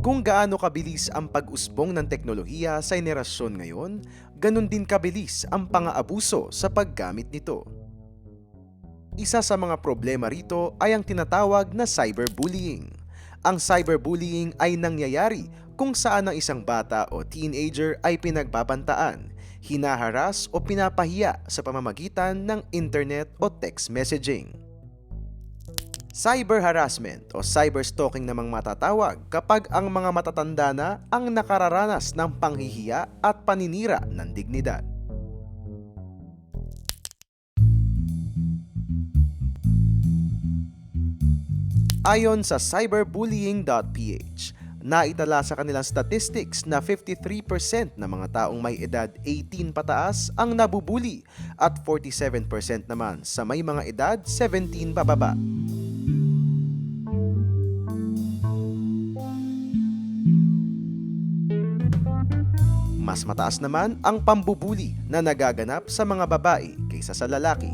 Kung gaano kabilis ang pag-usbong ng teknolohiya sa henerasyon ngayon, ganun din kabilis ang pang-aabuso sa paggamit nito. Isa sa mga problema rito ay ang tinatawag na cyberbullying. Ang cyberbullying ay nangyayari kung saan ang isang bata o teenager ay pinagbabantaan, hinaharas o pinapahiya sa pamamagitan ng internet o text messaging. Cyber harassment o cyberstalking namang matatawag kapag ang mga matatanda na ang nakararanas ng panghihiya at paninira ng dignidad. Ayon sa cyberbullying.ph, naitala sa kanilang statistics na 53% ng mga taong may edad 18 pataas ang nabubuli at 47% naman sa may mga edad 17 pababa. Mas mataas naman ang pambubuli na nagaganap sa mga babae kaysa sa lalaki.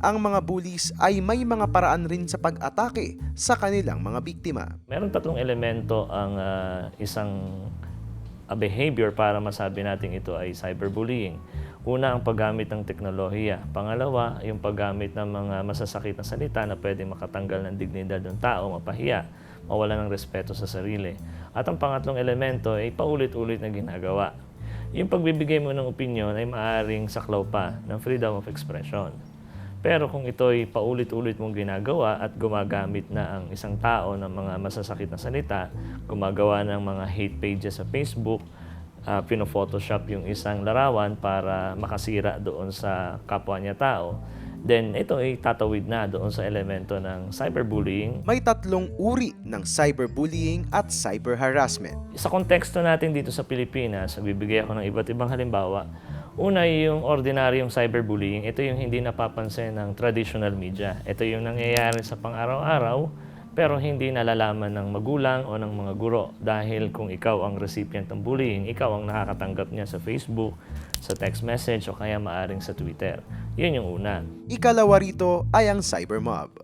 Ang mga bullies ay may mga paraan rin sa pag-atake sa kanilang mga biktima. Meron tatlong elemento ang ah, isang ah, behavior para masabi natin ito ay cyberbullying. Una, ang paggamit ng teknolohiya. Pangalawa, yung paggamit ng mga masasakit na salita na pwedeng makatanggal ng dignidad ng tao, mapahiya, mawala ng respeto sa sarili. At ang pangatlong elemento ay paulit-ulit na ginagawa. Yung pagbibigay mo ng opinion ay maaaring saklaw pa ng freedom of expression. Pero kung ito'y paulit-ulit mong ginagawa at gumagamit na ang isang tao ng mga masasakit na salita, gumagawa ng mga hate pages sa Facebook, uh, pino-photoshop yung isang larawan para makasira doon sa kapwa niya tao, then ito ay tatawid na doon sa elemento ng cyberbullying. May tatlong uri ng cyberbullying at cyberharassment. Sa konteksto natin dito sa Pilipinas, bibigay ako ng iba't ibang halimbawa. Una yung ordinaryong cyberbullying. Ito yung hindi napapansin ng traditional media. Ito yung nangyayari sa pang-araw-araw pero hindi nalalaman ng magulang o ng mga guro dahil kung ikaw ang recipient ng bullying, ikaw ang nakakatanggap niya sa Facebook, sa text message o kaya maaring sa Twitter. Yun yung una. Ikalawa rito ay ang cybermob.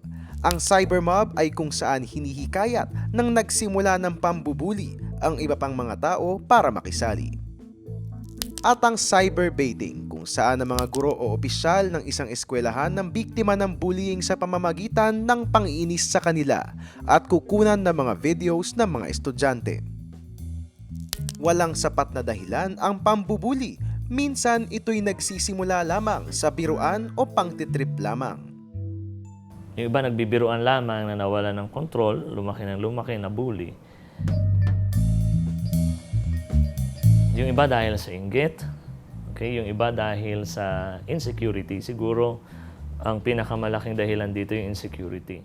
Ang cybermob ay kung saan hinihikayat ng nagsimula ng pambubuli ang iba pang mga tao para makisali. At ang cyberbaiting saan ang mga guro o opisyal ng isang eskwelahan ng biktima ng bullying sa pamamagitan ng pangiinis sa kanila at kukunan ng mga videos ng mga estudyante. Walang sapat na dahilan ang pambubuli. Minsan ito'y nagsisimula lamang sa biruan o pangtitrip lamang. Yung iba nagbibiruan lamang na nawala ng kontrol, lumaki ng lumaki na bully. Yung iba dahil sa inggit, okay? yung iba dahil sa insecurity. Siguro ang pinakamalaking dahilan dito yung insecurity.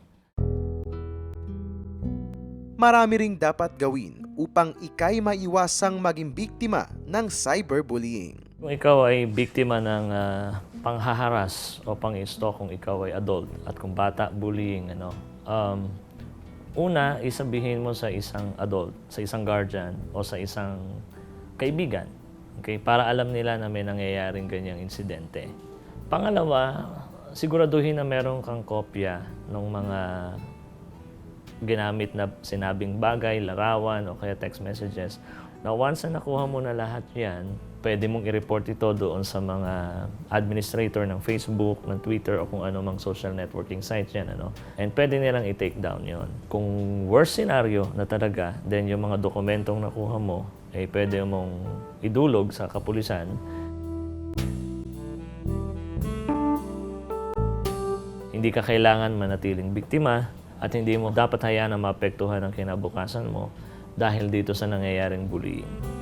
Marami ring dapat gawin upang ikay maiwasang maging biktima ng cyberbullying. Kung ikaw ay biktima ng ah, panghaharas o pang-stalk kung ikaw ay adult at kung bata, bullying, ano, um, una, isabihin mo sa isang adult, sa isang guardian o sa isang kaibigan. Okay? Para alam nila na may nangyayaring ganyang insidente. Pangalawa, siguraduhin na meron kang kopya ng mga ginamit na sinabing bagay, larawan o kaya text messages. Na once na nakuha mo na lahat yan, pwede mong i-report ito doon sa mga administrator ng Facebook, ng Twitter o kung ano mang social networking sites yan. Ano? And pwede nilang i-take down yon. Kung worst scenario na talaga, then yung mga dokumentong nakuha mo, eh pwede mong idulog sa kapulisan hindi ka kailangan manatiling biktima at hindi mo dapat hayaan na maapektuhan ang kinabukasan mo dahil dito sa nangyayaring bullying.